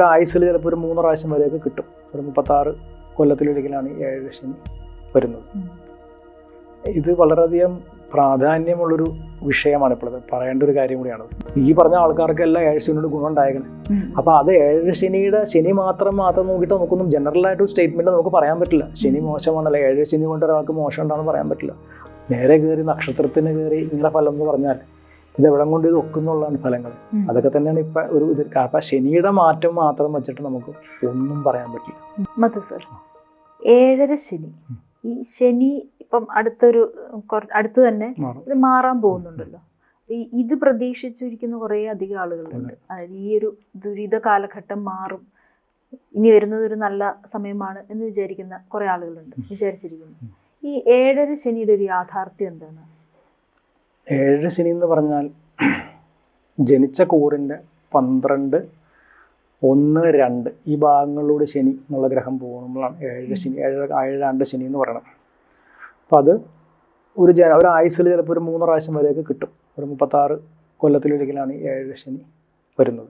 ഒരു ആയുസിൽ ചിലപ്പോൾ ഒരു മൂന്ന് പ്രാവശ്യം വരെയൊക്കെ കിട്ടും. ഒരു മുപ്പത്താറ് കൊല്ലത്തിലൊരിക്കലാണ് ഈ ഏഴ് ശനി വരുന്നത്. ഇത് വളരെയധികം പ്രാധാന്യമുള്ളൊരു വിഷയമാണ് ഇപ്പോഴത്തെ പറയേണ്ട ഒരു കാര്യം കൂടിയാണ്. ഈ പറഞ്ഞ ആൾക്കാർക്കെല്ലാം ഏഴ് ശനിയുടെ ഗുണം ഉണ്ടായേക്കണം. അപ്പൊ അത് ഏഴ് ശനിയുടെ ശനി മാത്രം മാത്രം നോക്കിയിട്ട് നമുക്കൊന്നും ജനറൽ ആയിട്ട് ഒരു സ്റ്റേറ്റ്മെന്റ് നമുക്ക് പറയാൻ പറ്റില്ല. ശനി മോശമാണല്ലോ ഏഴ് ശനി കൊണ്ട് ഒരാൾക്ക് മോശം ഉണ്ടാണെന്ന് പറയാൻ പറ്റില്ല. നേരെ കയറി നക്ഷത്രത്തിന് കയറി ഇങ്ങനെ ഫലം എന്ന് പറഞ്ഞാൽ ഇത് എവിടെ കൊണ്ട് ഇത് ഒക്കുന്നുള്ളതാണ് ഫലങ്ങൾ. അതൊക്കെ തന്നെയാണ് ഇപ്പൊ ഒരു ഇത്. അപ്പൊ ശനിയുടെ മാറ്റം മാത്രം വെച്ചിട്ട് നമുക്ക് ഒന്നും പറയാൻ പറ്റില്ല. സർ ഏഴര ശനി. ഈ ശനി ഇപ്പം അടുത്തൊരു അടുത്ത് തന്നെ ഇത് മാറാൻ പോകുന്നുണ്ടല്ലോ. ഈ ഇത് പ്രതീക്ഷിച്ചിരിക്കുന്ന കുറേ അധികം ആളുകളുണ്ട് അതായത് ഈ ഒരു ദുരിത കാലഘട്ടം മാറും. ഇനി വരുന്നത് ഒരു നല്ല സമയമാണ് എന്ന് വിചാരിക്കുന്ന കുറെ ആളുകളുണ്ട് വിചാരിച്ചിരിക്കുന്നു. ഈ ഏഴര ശനിയുടെ ഒരു യാഥാർത്ഥ്യം എന്താണ്? ഏഴ് ശനി എന്ന് പറഞ്ഞാൽ ജനിച്ച കൂറിന്റെ പന്ത്രണ്ട് ഒന്ന് രണ്ട്. ഈ ഭാഗങ്ങളിലൂടെ ശനി എന്നുള്ള ഗ്രഹം പോകുമ്പോഴാണ് ഏഴ് ശനി ഏഴ് ഏഴാണ്ട് ശനി എന്ന് പറയണം. അപ്പം അത് ഒരു ജന ഒരു ആയുസിൽ ചിലപ്പോൾ ഒരു മൂന്ന് പ്രാവശ്യം വരെയൊക്കെ കിട്ടും. ഒരു മുപ്പത്താറ് കൊല്ലത്തിലൊരിക്കലാണ് ഈ ഏഴ് ശനി വരുന്നത്.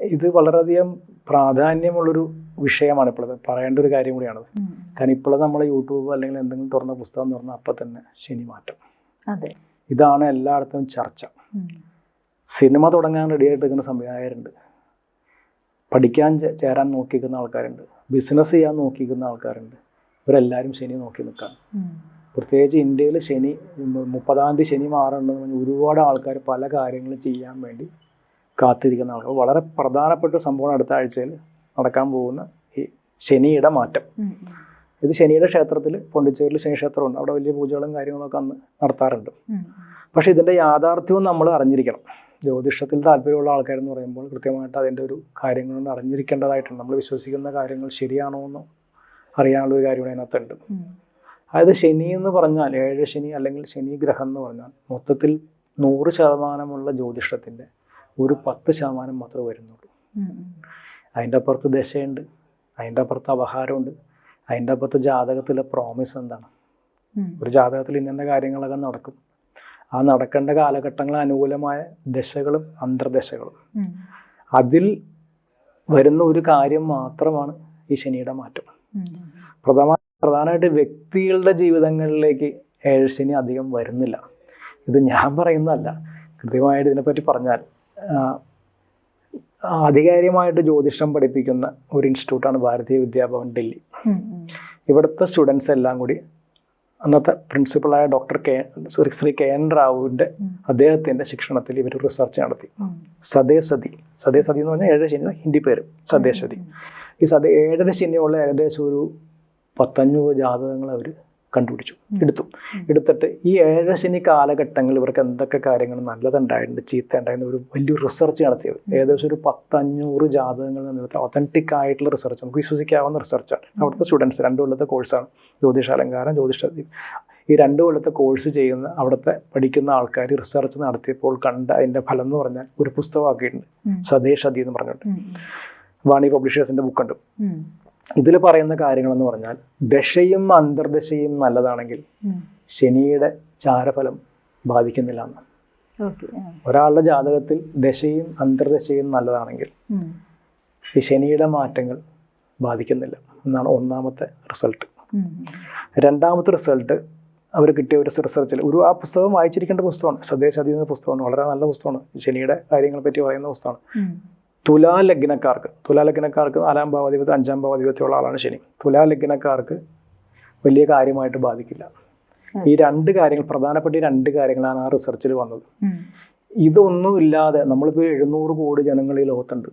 ഇത് വളരെയധികം പ്രാധാന്യമുള്ളൊരു വിഷയമാണ് ഇപ്പോഴത്തെ. പറയേണ്ട ഒരു കാര്യം കൂടിയാണത്. കാരണം ഇപ്പോഴത്തെ നമ്മൾ യൂട്യൂബ് അല്ലെങ്കിൽ എന്തെങ്കിലും തുറന്ന പുസ്തകം തുറന്നാൽ അപ്പം തന്നെ ശനി മാറ്റം. ഇതാണ് എല്ലായിടത്തും ചർച്ച. സിനിമ തുടങ്ങാൻ റെഡിയായിട്ട് നിൽക്കുന്ന സംവിധായകരുണ്ട്. പഠിക്കാൻ ചേരാൻ നോക്കിക്കുന്ന ആൾക്കാരുണ്ട്. ബിസിനസ് ചെയ്യാൻ നോക്കിക്കുന്ന ആൾക്കാരുണ്ട്. ഇവരെല്ലാവരും ശനി നോക്കി നിൽക്കാൻ പ്രത്യേകിച്ച് ഇന്ത്യയിൽ ശനി മുപ്പതാം തീയതി ശനി മാറേണ്ടതെന്ന് പറഞ്ഞാൽ ഒരുപാട് ആൾക്കാർ പല കാര്യങ്ങളും ചെയ്യാൻ വേണ്ടി കാത്തിരിക്കുന്ന ആൾക്കാർ. വളരെ പ്രധാനപ്പെട്ട സംഭവം അടുത്ത ആഴ്ചയിൽ നടക്കാൻ പോകുന്ന ഈ ശനിയുടെ മാറ്റം. ഇത് ശനിയുടെ ക്ഷേത്രത്തിൽ പോണ്ടിച്ചേരിയിൽ ശനി ക്ഷേത്രമുണ്ട്. അവിടെ വലിയ പൂജകളും കാര്യങ്ങളൊക്കെ അന്ന് നടത്താറുണ്ട്. പക്ഷെ ഇതിന്റെ യാഥാർത്ഥ്യവും നമ്മൾ അറിഞ്ഞിരിക്കണം. ജ്യോതിഷത്തിൽ താല്പര്യമുള്ള ആൾക്കാരെന്ന് പറയുമ്പോൾ കൃത്യമായിട്ട് അതിന്റെ ഒരു കാര്യങ്ങളൊന്നും അറിഞ്ഞിരിക്കേണ്ടതായിട്ടുണ്ട്. നമ്മൾ വിശ്വസിക്കുന്ന കാര്യങ്ങൾ ശരിയാണോ എന്ന് അറിയാനുള്ള ഒരു കാര്യം അതിനകത്തുണ്ട്. അതായത് ശനി എന്ന് പറഞ്ഞാൽ ഏഴ് ശനി അല്ലെങ്കിൽ ശനി ഗ്രഹം എന്ന് പറഞ്ഞാൽ മൊത്തത്തിൽ നൂറ് ശതമാനമുള്ള ജ്യോതിഷത്തിന്റെ ഒരു പത്ത് ശതമാനം മാത്രമേ വരുന്നുള്ളൂ. അതിന്റെ അപ്പുറത്ത് ദശയുണ്ട്. അതിന്റെ അപ്പുറത്ത് അപഹാരമുണ്ട്. അതിന്റെ അപ്പുറത്ത് ജാതകത്തിലെ പ്രോമിസ് എന്താണ്? ഒരു ജാതകത്തിൽ ഇന്നെ കാര്യങ്ങളൊക്കെ നടക്കും. ആ നടക്കേണ്ട കാലഘട്ടങ്ങൾ അനുകൂലമായ ദശകളും അന്തർദശകളും. അതിൽ വരുന്ന ഒരു കാര്യം മാത്രമാണ് ഈ ശനിയുടെ മാറ്റം. പ്രഥമ പ്രധാന പ്രധാനമായിട്ട് വ്യക്തികളുടെ ജീവിതങ്ങളിലേക്ക് ഏഴ് ശനി അധികം വരുന്നില്ല. ഇത് ഞാൻ പറയുന്നതല്ല. കൃത്യമായിട്ട് ഇതിനെപ്പറ്റി പറഞ്ഞാൽ ആധികാരികമായിട്ട് ജ്യോതിഷം പഠിപ്പിക്കുന്ന ഒരു ഇൻസ്റ്റിറ്റ്യൂട്ടാണ് ഭാരതീയ വിദ്യാഭവൻ ഡൽഹി. ഇവിടുത്തെ സ്റ്റുഡൻസ് എല്ലാം കൂടി അന്നത്തെ പ്രിൻസിപ്പളായ doctor K Shri K N റാവുവിന്റെ. അദ്ദേഹത്തിന്റെ ശിക്ഷണത്തിൽ ഇവർ റിസർച്ച് നടത്തി. സതേസതി സതേസതി എന്ന് പറഞ്ഞാൽ ഏഴര ശനി ഹിന്ദി പേര് സതേസതി ഈ സതേ ഏഴര ശനിയുള്ള ഏകദേശം ഒരു പത്തഞ്ഞൂറ് ജാതകങ്ങൾ അവർ കണ്ടുപിടിച്ചു. എടുത്തു. എടുത്തിട്ട് ഈ ഏഴര ശനി കാലഘട്ടങ്ങളിൽ ഇവർക്ക് എന്തൊക്കെ കാര്യങ്ങൾ നല്ലതുണ്ടായിട്ടുണ്ട് ചീത്ത ഉണ്ടായിരുന്നു ഒരു വലിയൊരു റിസർച്ച് നടത്തിയത്. ഏകദേശം ഒരു പത്തഞ്ഞൂറ് ജാതകങ്ങൾ നിന്നിട്ട് ഒത്തന്റിക് ആയിട്ടുള്ള റിസർച്ച് നമുക്ക് വിശ്വസിക്കാവുന്ന റിസർച്ചാണ് അവിടുത്തെ സ്റ്റുഡൻസ് രണ്ട് കൊല്ലത്തെ കോഴ്സാണ് ജ്യോതിഷ അലങ്കാരം ജ്യോതിഷ ഈ രണ്ട് കൊല്ലത്തെ കോഴ്സ് ചെയ്യുന്ന അവിടുത്തെ പഠിക്കുന്ന ആൾക്കാർ റിസർച്ച് നടത്തിയപ്പോൾ കണ്ട അതിന്റെ ഫലം എന്ന് പറഞ്ഞാൽ ഒരു പുസ്തകമാക്കിയിട്ടുണ്ട്. സതേഷ് അതി എന്ന് പറഞ്ഞിട്ട് വാണി പബ്ലിഷേഴ്സിന്റെ ബുക്കുണ്ട്. ഇതിൽ പറയുന്ന കാര്യങ്ങളെന്ന് പറഞ്ഞാൽ ദശയും അന്തർദശയും നല്ലതാണെങ്കിൽ ശനിയുടെ ചാരഫലം ബാധിക്കുന്നില്ല എന്ന് ഒരാളുടെ ജാതകത്തിൽ ദശയും അന്തർദശയും നല്ലതാണെങ്കിൽ ഈ ശനിയുടെ മാറ്റങ്ങൾ ബാധിക്കുന്നില്ല എന്നാണ് ഒന്നാമത്തെ റിസൾട്ട്. രണ്ടാമത്തെ റിസൾട്ട് അവർ കിട്ടിയ ഒരു റിസർച്ചിൽ ഒരു ആ പുസ്തകം വായിച്ചിരിക്കേണ്ട പുസ്തകമാണ്. എന്ന പുസ്തകമാണ്. വളരെ നല്ല പുസ്തകമാണ്. ശനിയുടെ കാര്യങ്ങളെ പറ്റി പറയുന്ന പുസ്തകമാണ്. തുലാലഗ്നക്കാർക്ക് തുലാ ലഗ്നക്കാർക്ക് നാലാം ഭാവാധിപത്യം അഞ്ചാം ഭാവാധിപത്യമുള്ള ആളാണ് ശനി തുലാലഗ്നക്കാർക്ക് വലിയ കാര്യമായിട്ട് ബാധിക്കില്ല ഈ രണ്ട് കാര്യങ്ങൾ പ്രധാനപ്പെട്ട ഈ രണ്ട് കാര്യങ്ങളാണ് ആ റിസർച്ചിൽ വന്നത്. ഇതൊന്നും ഇല്ലാതെ നമ്മളിപ്പോൾ എഴുന്നൂറ് കോടി ജനങ്ങൾ ഈ ലോകത്തുണ്ട്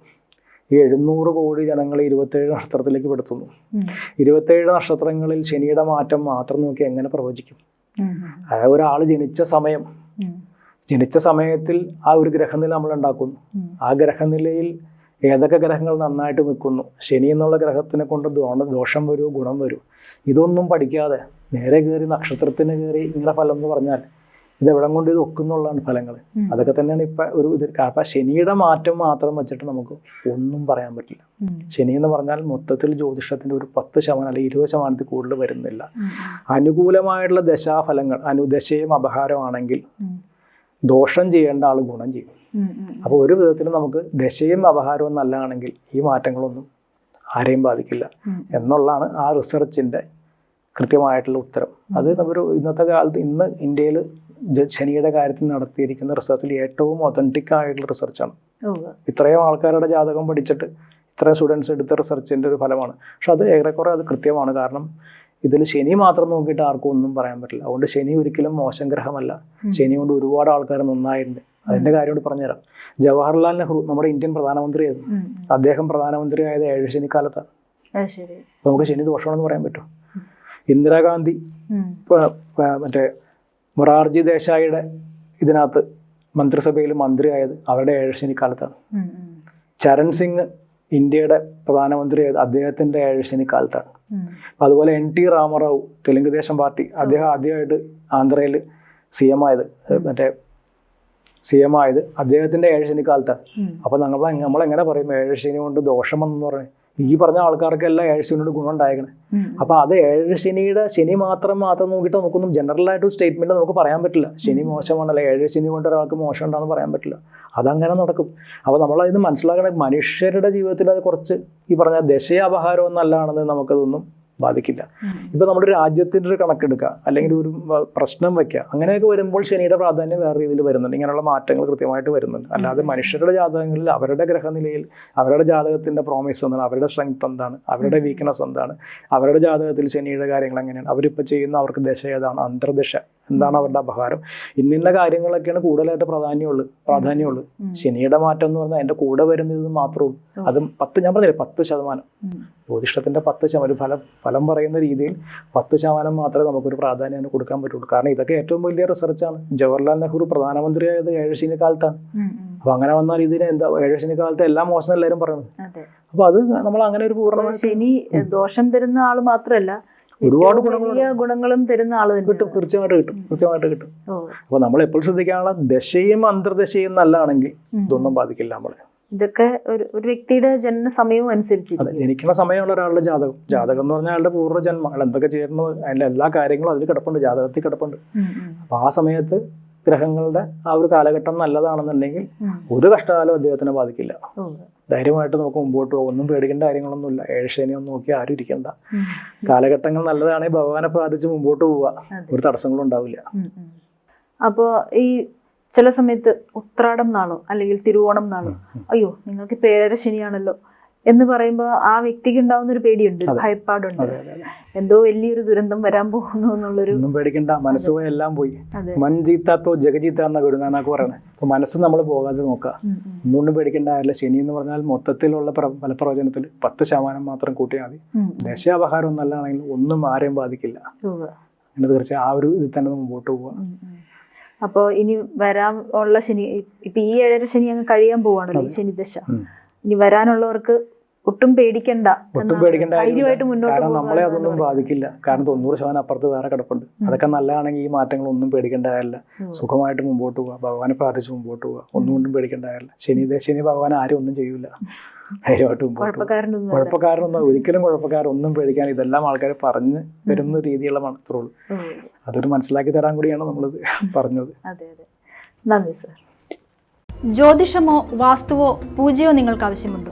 ഈ എഴുന്നൂറ് കോടി ജനങ്ങളെ ഇരുപത്തേഴ് നക്ഷത്രത്തിലേക്ക് പെടുത്തുന്നു. ഇരുപത്തേഴ് നക്ഷത്രങ്ങളിൽ ശനിയുടെ മാറ്റം മാത്രം നോക്കി എങ്ങനെ പ്രവചിക്കും. അതായത് ഒരാൾ ജനിച്ച സമയം. ജനിച്ച സമയത്തിൽ ആ ഒരു ഗ്രഹനില നമ്മൾ ഉണ്ടാക്കുന്നു. ആ ഗ്രഹനിലയിൽ ഏതൊക്കെ ഗ്രഹങ്ങൾ നന്നായിട്ട് നിൽക്കുന്നു? ശനി എന്നുള്ള ഗ്രഹത്തിനെ കൊണ്ട് ദോഷം വരൂ ഗുണം വരൂ. ഇതൊന്നും പഠിക്കാതെ നേരെ കയറി നക്ഷത്രത്തിന് കയറി ഇങ്ങനെ ഫലം എന്ന് പറഞ്ഞാൽ ഇത് എവിടം കൊണ്ട് ഇത് ഒക്കുന്നുള്ളതാണ് ഫലങ്ങൾ. അതൊക്കെ തന്നെയാണ് ഇപ്പൊ ഒരു ഇത്. അപ്പൊ ശനിയുടെ മാറ്റം മാത്രം വെച്ചിട്ട് നമുക്ക് ഒന്നും പറയാൻ പറ്റില്ല. ശനി എന്ന് പറഞ്ഞാൽ മൊത്തത്തിൽ ജ്യോതിഷത്തിന്റെ ഒരു പത്ത് ശതമാനം അല്ലെങ്കിൽ ഇരുപത് ശതമാനത്തിൽ കൂടുതൽ വരുന്നില്ല. അനുകൂലമായിട്ടുള്ള ദശാഫലങ്ങൾ അനുദശയും അപഹാരമാണെങ്കിൽ. ദോഷം ചെയ്യേണ്ട ആൾ ഗുണം ചെയ്യും. അപ്പോൾ ഒരു വിധത്തിലും നമുക്ക് ദശയും അപഹാരവും നല്ലതാണെങ്കിൽ ഈ മാറ്റങ്ങളൊന്നും ആരെയും ബാധിക്കില്ല എന്നുള്ളതാണ് ആ റിസർച്ചിന്റെ കൃത്യമായിട്ടുള്ള ഉത്തരം. അത് നമ്മൾ ഇന്നത്തെ കാലത്ത് ഇന്ന് ഇന്ത്യയിൽ ശനിയുടെ കാര്യത്തിൽ നടത്തിയിരിക്കുന്ന റിസർച്ചിൽ ഏറ്റവും ഒതന്റിക് ആയിട്ടുള്ള റിസർച്ചാണ്. ഇത്രയും ആൾക്കാരുടെ ജാതകം പഠിച്ചിട്ട് ഇത്രയും സ്റ്റുഡൻസ് എടുത്ത റിസർച്ചിന്റെ ഒരു ഫലമാണ്. പക്ഷെ അത് ഏറെക്കുറെ അത് കൃത്യമാണ്. കാരണം ഇതിൽ ശനി മാത്രം നോക്കിയിട്ട് ആർക്കും ഒന്നും പറയാൻ പറ്റില്ല. അതുകൊണ്ട് ശനി ഒരിക്കലും മോശം ഗ്രഹമല്ല. ശനി കൊണ്ട് ഒരുപാട് ആൾക്കാർ നന്നായിട്ടുണ്ട്. അതിന്റെ കാര്യം പറഞ്ഞുതരാം. ജവഹർലാൽ നെഹ്റു നമ്മുടെ ഇന്ത്യൻ പ്രധാനമന്ത്രിയായിരുന്നു. അദ്ദേഹം പ്രധാനമന്ത്രി അദ്ദേഹം പ്രധാനമന്ത്രിയായത് ഏഴ് ശനിക്കാലത്താണ്. നമുക്ക് ശനി ദോഷമാണെന്ന് പറയാൻ പറ്റും? ഇന്ദിരാഗാന്ധി മറ്റേ മൊറാർജി ദേശായിയുടെ ഇതിനകത്ത് മന്ത്രിസഭയിൽ മന്ത്രിയായത് അവരുടെ ഏഴ് ശനിക്കാലത്താണ്. ചരൺ സിംഗ് ഇന്ത്യയുടെ പ്രധാനമന്ത്രി അദ്ദേഹത്തിന്റെ ഏഴശനി കാലത്താണ് അതുപോലെ എൻ ടി രാമറാവു തെലുങ്ക് ദേശം പാർട്ടി അദ്ദേഹം ആദ്യമായിട്ട് ആന്ധ്രയിൽ സി എം ആയത് മറ്റേ സി എം ആയത് അദ്ദേഹത്തിന്റെ ഏഴശനി കാലത്താണ് അപ്പൊ നമ്മൾ നമ്മളെങ്ങനെ പറയും ഏഴ് ശനി കൊണ്ട് ദോഷമെന്ന് പറഞ്ഞ്? ഈ പറഞ്ഞ ആൾക്കാർക്കെല്ലാം ഏഴ് ശനിയോട് ഗുണം ഉണ്ടായേക്കണേ അപ്പൊ അത് ഏഴ് ശനിയുടെ ശനി മാത്രം മാത്രം നോക്കിയിട്ട് നമുക്കൊന്നും ജനറൽ ആയിട്ട് സ്റ്റേറ്റ്മെന്റ് നമുക്ക് പറയാൻ പറ്റില്ല. ശനി മോശമാണല്ലേ ഏഴ് ശനി കൊണ്ട് ഒരാൾക്ക് മോശം ഉണ്ടാന്ന് പറയാൻ പറ്റില്ല. അതങ്ങനെ നടക്കും. അപ്പൊ നമ്മൾ അതിന് മനസ്സിലാക്കണ മനുഷ്യരുടെ ജീവിതത്തിൽ അത് കുറച്ച് ഈ പറഞ്ഞ ദശയപഹാരം നല്ലതാണെന്ന് നമുക്കതൊന്നും ബാധിക്കില്ല. ഇപ്പൊ നമ്മുടെ രാജ്യത്തിന്റെ ഒരു കണക്കെടുക്കുക അല്ലെങ്കിൽ ഒരു പ്രശ്നം വെക്കുക അങ്ങനെയൊക്കെ വരുമ്പോൾ ശനിയുടെ പ്രാധാന്യം വേറെ രീതിയിൽ വരുന്നുണ്ട്. ഇങ്ങനെയുള്ള മാറ്റങ്ങൾ കൃത്യമായിട്ട് വരുന്നുണ്ട്. അല്ലാതെ മനുഷ്യരുടെ ജാതകങ്ങളിൽ അവരുടെ ഗ്രഹനിലയിൽ അവരുടെ ജാതകത്തിന്റെ പ്രോമിസ് എന്താണ് അവരുടെ സ്ട്രെങ്ത് എന്താണ് അവരുടെ വീക്ക്നെസ് എന്താണ് അവരുടെ ജാതകത്തിൽ ശനിയുടെ കാര്യങ്ങൾ എങ്ങനെയാണ് അവരിപ്പോൾ ചെയ്യുന്ന അവർക്ക് ദശ ഏതാണ് അന്തർദശ. എന്താണ് അവരുടെ അപഹാരം ഇന്നിന്ന കാര്യങ്ങളൊക്കെയാണ് കൂടുതലായിട്ട് പ്രാധാന്യമുള്ളു പ്രാധാന്യമുള്ളു. ശനിയുടെ മാറ്റം എന്ന് പറഞ്ഞാൽ എന്റെ കൂടെ വരുന്നത് മാത്രവും അതും പത്ത് ഞാൻ പറഞ്ഞില്ലേ പത്ത് ശതമാനം. ജ്യോതിഷത്തിന്റെ പത്ത് ശതമാനം ഒരു ഫലം ഫലം പറയുന്ന രീതിയിൽ പത്ത് ശതമാനം മാത്രമേ നമുക്കൊരു പ്രാധാന്യം അതിന് കൊടുക്കാൻ പറ്റുള്ളൂ. കാരണം ഇതൊക്കെ ഏറ്റവും വലിയ റിസർച്ചാണ് ജവഹർലാൽ നെഹ്റു പ്രധാനമന്ത്രിയായത് ഏഴ് ശനി കാലത്താണ്. ഉം, ഉം. അപ്പൊ അങ്ങനെ വന്നാൽ ഇതിന് എന്താ ഏഴ് ശനി കാലത്ത് എല്ലാം മോശം എല്ലാവരും പറയുന്നത്. അപ്പൊ അത് നമ്മൾ അങ്ങനെ ഒരു പൂർണമായി പൂർണമായിട്ട് ശനി ദോഷം തരുന്ന ആൾ മാത്രല്ല ഒരുപാട് ഗുണങ്ങളും തരുന്ന ആൾ കിട്ടും തീർച്ചയായിട്ടും കൃത്യമായിട്ട് കിട്ടും കൃത്യമായിട്ട് കിട്ടും. അപ്പൊ നമ്മൾ എപ്പോഴും ശ്രദ്ധിക്കാനുള്ള ദശയും അന്തർദശയും നല്ലതാണെങ്കിൽ. ഇതൊന്നും ബാധിക്കില്ല നമ്മളെ. ഇതൊക്കെ ഒരു ഒരു വ്യക്തിയുടെ ജനന സമയവും അനുസരിച്ച് ജനിക്കുന്ന സമയമുള്ള ഒരാളുടെ ജാതകം. ജാതകം എന്ന് പറഞ്ഞാൽ അയാളുടെ പൂർവജന്മം അയാൾ എന്തൊക്കെ ചെയ്യുന്നത് അതിന്റെ എല്ലാ കാര്യങ്ങളും അതിൽ കിടപ്പുണ്ട് ജാതകത്തിൽ കിടപ്പുണ്ട്. അപ്പൊ ആ സമയത്ത് ഗ്രഹങ്ങളുടെ ആ ഒരു കാലഘട്ടം നല്ലതാണെന്നുണ്ടെങ്കിൽ ഒരു കഷ്ടകാലം അദ്ദേഹത്തിനെ ബാധിക്കില്ല. ധൈര്യമായിട്ട് നമുക്ക് മുമ്പോട്ട് പോകും. ഒന്നും പേടിക്കേണ്ട കാര്യങ്ങളൊന്നുമില്ല. ഏഴ് ഒന്നും നോക്കി ആരും ഇരിക്കണ്ട. കാലഘട്ടങ്ങൾ നല്ലതാണെങ്കിൽ ഭഗവാനെ പ്രാർത്ഥിച്ച് മുമ്പോട്ട് പോവുക. ഒരു തടസ്സങ്ങളും ഉണ്ടാവില്ല. ഉം, ഉം. അപ്പോ ഈ ചില സമയത്ത് ഉത്രാടം നാളോ അല്ലെങ്കിൽ തിരുവോണം നാളോ. അയ്യോ നിങ്ങൾക്ക് പേര ശനിയാണല്ലോ. എന്ന് പറയുമ്പോൾ ആ വ്യക്തിക്ക് ഉണ്ടാവുന്ന ഒരു പേടിയുണ്ട് ഭയപ്പാടുണ്ട്. എന്തോ വലിയൊരു ദുരന്തം വരാൻ പോകുന്നു എന്നുള്ളൊരു ഒന്നും പേടിക്കണ്ട മനസ്സ് പോയി എല്ലാം പോയി അതെ മൺജീത്താത്തോ ജഗജീത്ത എന്ന ഗുരുനാനാക്ക് പറയണേ അപ്പൊ മനസ്സ് നമ്മൾ പോകാതെ നോക്കുക. ഒന്നുകൊണ്ടും പേടിക്കേണ്ട കാര്യമില്ല ശനി എന്ന് പറഞ്ഞാൽ മൊത്തത്തിലുള്ള പ്ര- ഫലപ്രവചനത്തിൽ പത്ത് ശതമാനം മാത്രം കൂട്ടിയാൽ മതി. ദശാപഹാരം ഒന്നല്ലാണെങ്കിൽ ഒന്നും ആരെയും ബാധിക്കില്ല. എന്ന് തീർച്ചയായും ആ ഒരു ഇതിൽ തന്നെ മുമ്പോട്ട് പോവുക ഉം, ഉം. അപ്പോ ഇനി വരാൻ ഉള്ള ശനി ഇപ്പൊ ഈ ഏഴര ശനി അങ്ങ് കഴിയാൻ പോവാണല്ലോ ഈ ശനി ദശ ഉം. ഇനി വരാനുള്ളവർക്ക് ഒട്ടും പേടിക്കണ്ട ഒട്ടും. ധൈര്യമായിട്ട് മുന്നോട്ട് കാരണം നമ്മളെ അതൊന്നും ബാധിക്കില്ല. കാരണം തൊണ്ണൂറ് ശതമാനം അപ്പുറത്ത് വേറെ കിടപ്പുണ്ട്. അതൊക്കെ നല്ലതാണെങ്കിൽ ഈ മാറ്റങ്ങൾ ഒന്നും കാര്യമില്ല. സുഖമായിട്ട് മുമ്പോട്ട് പോവുക. ഭഗവാനെ പ്രാർത്ഥിച്ച് മുമ്പോട്ട് പോവുക. ഒന്നും കൊണ്ടും പേടിക്കേണ്ട കാര്യമില്ല. ശനി ശനി ഭഗവാൻ ആരും ഒന്നും ചെയ്യൂല. ധൈര്യമായിട്ട് മുമ്പോട്ട് കുഴപ്പക്കാരനൊന്നും. ഒരിക്കലും കുഴപ്പക്കാരൊന്നും പേടിക്കാൻ ഇതെല്ലാം ആൾക്കാർ പറഞ്ഞ് വരുന്ന രീതിയുള്ള മാത്രമുള്ളൂ ഉം. അതൊരു മനസ്സിലാക്കി തരാൻ കൂടിയാണ് നമ്മളിത് പറഞ്ഞത്. നന്ദി സർ. ജ്യോതിഷമോ വാസ്തുവോ പൂജയോ നിങ്ങൾക്ക് ആവശ്യമുണ്ടോ?